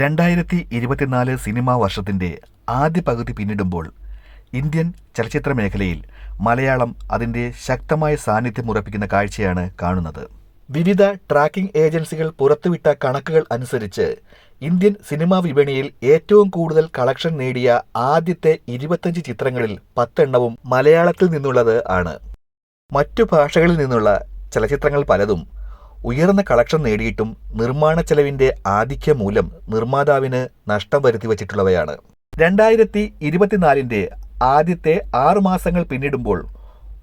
രണ്ടായിരത്തി ഇരുപത്തിനാല് സിനിമാ വർഷത്തിന്റെ ആദ്യ പകുതി പിന്നിടുമ്പോൾ ഇന്ത്യൻ ചലച്ചിത്ര മേഖലയിൽ മലയാളം അതിന്റെ ശക്തമായ സാന്നിധ്യം ഉറപ്പിക്കുന്ന കാഴ്ചയാണ് കാണുന്നത്. വിവിധ ട്രാക്കിംഗ് ഏജൻസികൾ പുറത്തുവിട്ട കണക്കുകൾ അനുസരിച്ച് ഇന്ത്യൻ സിനിമാ വിപണിയിൽ ഏറ്റവും കൂടുതൽ കളക്ഷൻ നേടിയ ആദ്യത്തെ ഇരുപത്തഞ്ച് ചിത്രങ്ങളിൽ പത്തെണ്ണവും മലയാളത്തിൽ നിന്നുള്ളത് ആണ്. മറ്റു ഭാഷകളിൽ നിന്നുള്ള ചലച്ചിത്രങ്ങൾ പലതും ഉയർന്ന കളക്ഷൻ നേടിയിട്ടും നിർമ്മാണ ചെലവിന്റെ ആധിക്യം മൂലം നിർമ്മാതാവിന് നഷ്ടം വരുത്തി വച്ചിട്ടുള്ളവയാണ്. രണ്ടായിരത്തി ഇരുപത്തിനാലിന്റെ ആദ്യത്തെ ആറു മാസങ്ങൾ പിന്നിടുമ്പോൾ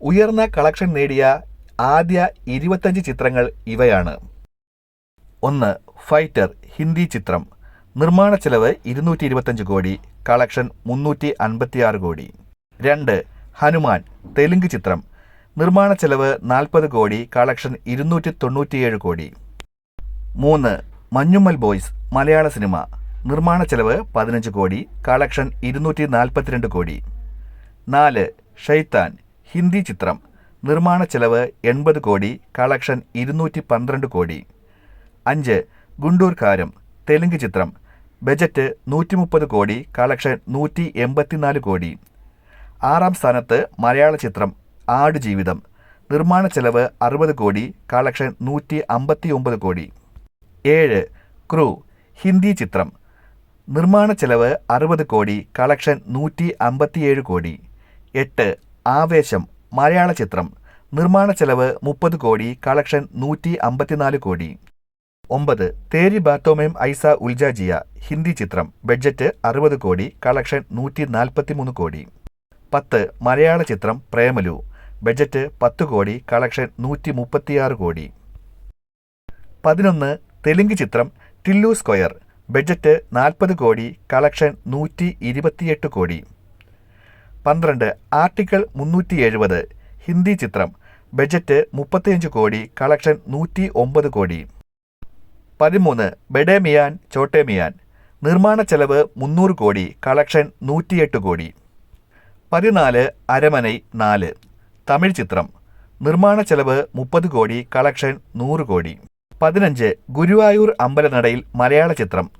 ഉയർന്ന കളക്ഷൻ നേടിയ ആദ്യ ഇരുപത്തഞ്ച് ചിത്രങ്ങൾ ഇവയാണ്. ഒന്ന് ഫൈറ്റർ ഹിന്ദി ചിത്രം. നിർമ്മാണ ചെലവ് ഇരുന്നൂറ്റി ഇരുപത്തഞ്ച് കോടി കളക്ഷൻ മുന്നൂറ്റി അൻപത്തിയാറ് കോടി. രണ്ട് ഹനുമാൻ തെലുങ്ക് ചിത്രം. നിർമ്മാണ ചെലവ് നാൽപ്പത് കോടി കളക്ഷൻ ഇരുന്നൂറ്റി തൊണ്ണൂറ്റിയേഴ് കോടി. മൂന്ന് മഞ്ഞുമ്മൽ ബോയ്സ് മലയാള സിനിമ. നിർമ്മാണ ചെലവ് പതിനഞ്ച് കോടി കളക്ഷൻ ഇരുന്നൂറ്റി നാൽപ്പത്തിരണ്ട് കോടി. നാല് ഷെയ്ത്താൻ ഹിന്ദി ചിത്രം. നിർമ്മാണ ചെലവ് എൺപത് കോടി കളക്ഷൻ ഇരുന്നൂറ്റി പന്ത്രണ്ട് കോടി. അഞ്ച് ഗുണ്ടൂർ കാരം തെലുങ്ക് ചിത്രം. ബജറ്റ് നൂറ്റി മുപ്പത് കോടി കളക്ഷൻ നൂറ്റി എൺപത്തിനാല് കോടി. ആറാം സ്ഥാനത്ത് മലയാള ചിത്രം ആടുജീവിതം. നിർമ്മാണ ചെലവ് അറുപത് കോടി കളക്ഷൻ നൂറ്റി അമ്പത്തി ഒമ്പത് കോടി. ഏഴ് ക്രൂ ഹിന്ദി ചിത്രം. നിർമ്മാണ ചെലവ് അറുപത് കോടി കളക്ഷൻ നൂറ്റി അമ്പത്തിയേഴ് കോടി. എട്ട് ആവേശം മലയാള ചിത്രം. നിർമ്മാണ ചെലവ് മുപ്പത് കോടി കളക്ഷൻ നൂറ്റി അമ്പത്തിനാല് കോടി. ഒമ്പത് തേരി ബാത്തോമേം ഐസ ഉൽജാജിയ ഹിന്ദി ചിത്രം. ബഡ്ജറ്റ് അറുപത് കോടി കളക്ഷൻ നൂറ്റി നാൽപ്പത്തിമൂന്ന് കോടി. പത്ത് മലയാള ചിത്രം പ്രേമലു. ബഡ്ജറ്റ് പത്ത് കോടി കളക്ഷൻ നൂറ്റി മുപ്പത്തിയാറ് കോടി. പതിനൊന്ന് തെലുങ്ക് ചിത്രം ടില്ലു സ്ക്വയർ ബഡ്ജറ്റ് നാൽപ്പത് കോടി കളക്ഷൻ നൂറ്റി ഇരുപത്തിയെട്ട് കോടി. പന്ത്രണ്ട് ആർട്ടിക്കിൾ മുന്നൂറ്റി എഴുപത് ഹിന്ദി ചിത്രം ബഡ്ജറ്റ് മുപ്പത്തിയഞ്ച് കോടി കളക്ഷൻ നൂറ്റി ഒമ്പത് കോടി. പതിമൂന്ന് ബെഡേമിയാൻ ചോട്ടേമിയാൻ നിർമ്മാണ ചെലവ് മുന്നൂറ് കോടി കളക്ഷൻ നൂറ്റിയെട്ട് കോടി. പതിനാല് അരമനൈ നാല്. തമിഴ് ചിത്രം. നിർമ്മാണ ചെലവ് മുപ്പത് കോടി കളക്ഷൻ നൂറ് കോടി. പതിനഞ്ച് ഗുരുവായൂർ അമ്പലനടയിൽ മലയാള ചിത്രം.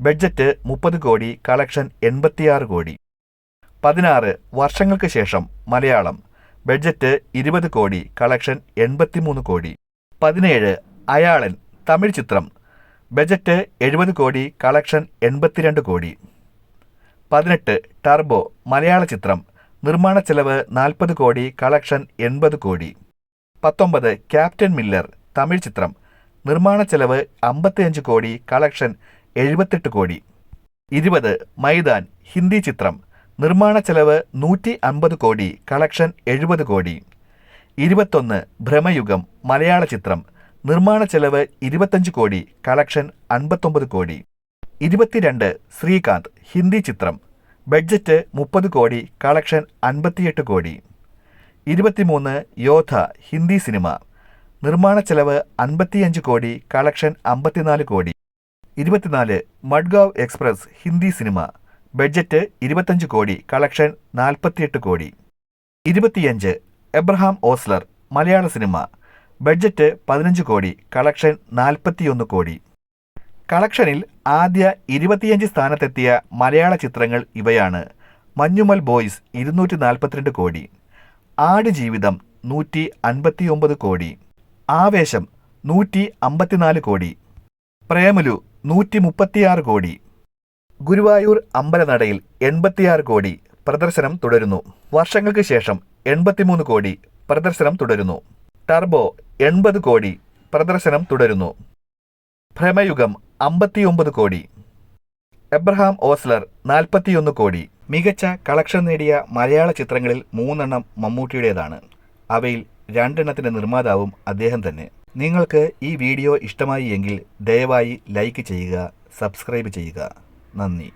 ബഡ്ജറ്റ് മുപ്പത് കോടി കളക്ഷൻ എൺപത്തിയാറ് കോടി. പതിനാറ് വർഷങ്ങൾക്ക് ശേഷം മലയാളം. ബഡ്ജറ്റ് ഇരുപത് കോടി കളക്ഷൻ എൺപത്തിമൂന്ന് കോടി. പതിനേഴ് അയാളൻ തമിഴ് ചിത്രം. ബജറ്റ് എഴുപത് കോടി കളക്ഷൻ എൺപത്തിരണ്ട് കോടി. പതിനെട്ട് ടർബോ മലയാള ചിത്രം. നിർമ്മാണ ചെലവ് നാൽപ്പത് കോടി കളക്ഷൻ എൺപത് കോടി. പത്തൊമ്പത് ക്യാപ്റ്റൻ മില്ലർ തമിഴ് ചിത്രം. നിർമ്മാണ ചെലവ് അമ്പത്തിയഞ്ച് കോടി കളക്ഷൻ എഴുപത്തെട്ട് കോടി. ഇരുപത് മൈദാൻ ഹിന്ദി ചിത്രം. നിർമ്മാണ ചെലവ് നൂറ്റി അൻപത് കോടി കളക്ഷൻ എഴുപത് കോടി. ഇരുപത്തൊന്ന് ഭ്രമയുഗം മലയാള ചിത്രം. നിർമ്മാണ ചെലവ് ഇരുപത്തഞ്ച് കോടി കളക്ഷൻ അൻപത്തൊമ്പത് കോടി. ഇരുപത്തിരണ്ട് ശ്രീകാന്ത് ഹിന്ദി ചിത്രം. ബഡ്ജറ്റ് മുപ്പത് കോടി കളക്ഷൻ അൻപത്തിയെട്ട് കോടി. ഇരുപത്തിമൂന്ന് യോധ ഹിന്ദി സിനിമ. നിർമ്മാണ ചെലവ് അൻപത്തിയഞ്ച് കോടി കളക്ഷൻ അമ്പത്തിനാല് കോടി. ഇരുപത്തിനാല് Madgaon express Hindi cinema. Budget ഇരുപത്തഞ്ച് കോടി കളക്ഷൻ നാൽപ്പത്തിയെട്ട് കോടി. ഇരുപത്തിയഞ്ച് എബ്രഹാം ഓസ്ലർ മലയാള സിനിമ. ബഡ്ജറ്റ് പതിനഞ്ച് കോടി കളക്ഷൻ നാൽപ്പത്തിയൊന്ന് കോടി. കളക്ഷനിൽ ആദ്യ ഇരുപത്തിയഞ്ച് സ്ഥാനത്തെത്തിയ മലയാള ചിത്രങ്ങൾ ഇവയാണ്. മഞ്ഞുമൽ ബോയ്സ് ഇരുന്നൂറ്റി നാൽപ്പത്തിരണ്ട് കോടി. ആടുജീവിതം നൂറ്റി അൻപത്തിയൊമ്പത് കോടി. ആവേശം നൂറ്റി അമ്പത്തിനാല് കോടി. പ്രേമലു നൂറ്റി മുപ്പത്തിയാറ് കോടി. ഗുരുവായൂർ അമ്പലനടയിൽ എൺപത്തിയാറ് കോടി പ്രദർശനം തുടരുന്നു. വർഷങ്ങൾക്ക് ശേഷം എൺപത്തിമൂന്ന് കോടി പ്രദർശനം തുടരുന്നു. ടർബോ എൺപത് കോടി പ്രദർശനം തുടരുന്നു. ഭ്രമയുഗം അമ്പത്തിയൊമ്പത് കോടി. എബ്രഹാം ഓസ്ലർ നാൽപ്പത്തിയൊന്ന് കോടി. മികച്ച കളക്ഷൻ നേടിയ മലയാള ചിത്രങ്ങളിൽ മൂന്നെണ്ണം മമ്മൂട്ടിയുടേതാണ്. അവയിൽ രണ്ടെണ്ണത്തിന്റെ നിർമ്മാതാവും അദ്ദേഹം തന്നെ. നിങ്ങൾക്ക് ഈ വീഡിയോ ഇഷ്ടമായി എങ്കിൽ ദയവായി ലൈക്ക് ചെയ്യുക സബ്സ്ക്രൈബ് ചെയ്യുക. നന്ദി.